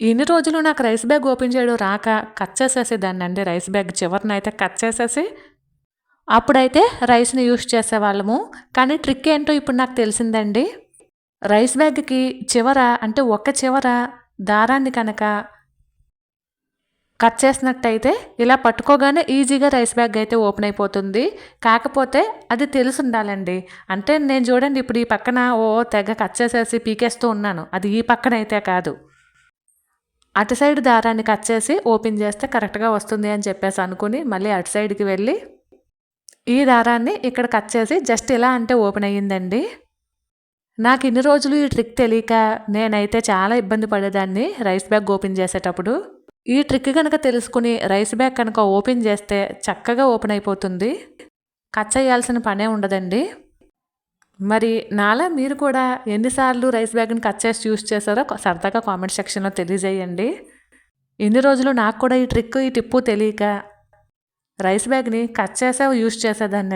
ఇన్ని రోజులు నాకు రైస్ బ్యాగ్ ఓపెన్ చేయడం రాక కట్ చేసేసేదాన్ని అండి రైస్ బ్యాగ్ చివరిన అయితే కట్ చేసేసి అప్పుడైతే రైస్ని యూస్ చేసేవాళ్ళము. కానీ ట్రిక్ ఏంటో ఇప్పుడు నాకు తెలిసిందండి. రైస్ బ్యాగ్కి చివర అంటే ఒక చివర దారాన్ని కనుక కట్ చేసినట్టయితే ఇలా పట్టుకోగానే ఈజీగా రైస్ బ్యాగ్ అయితే ఓపెన్ అయిపోతుంది. కాకపోతే అది తెలిసి ఉండాలండి అంటే నేను చూడండి ఇప్పుడు ఈ పక్కన ఓ తెగ కట్ చేసేసి పీకేస్తూ ఉన్నాను. అది ఈ పక్కన అయితే కాదు. అటు సైడ్ దారాన్ని కట్ చేసి ఓపెన్ చేస్తే కరెక్ట్గా వస్తుంది అని చెప్పేసి అనుకుని మళ్ళీ అటు సైడ్కి వెళ్ళి ఈ దారాన్ని ఇక్కడ కట్ చేసి జస్ట్ ఇలా అంటే ఓపెన్ అయ్యిందండి. నాకు ఇన్ని రోజులు ఈ ట్రిక్ తెలియక నేనైతే చాలా ఇబ్బంది పడేదాన్ని రైస్ బ్యాగ్ ఓపెన్ చేసేటప్పుడు. ఈ ట్రిక్ కనుక తెలుసుకుని రైస్ బ్యాగ్ కనుక ఓపెన్ చేస్తే చక్కగా ఓపెన్ అయిపోతుంది. కట్ చేయాల్సిన పనే ఉండదండి. మరి నాలా మీరు కూడా ఎన్నిసార్లు రైస్ బ్యాగ్ని కట్ చేసి యూస్ చేశారో సరదాగా కామెంట్ సెక్షన్లో తెలియజేయండి. ఇన్ని రోజులు నాకు కూడా ఈ ట్రిక్ ఈ టిప్పు తెలియక రైస్ బ్యాగ్ని కట్ చేసే యూస్ చేసేదాన్ని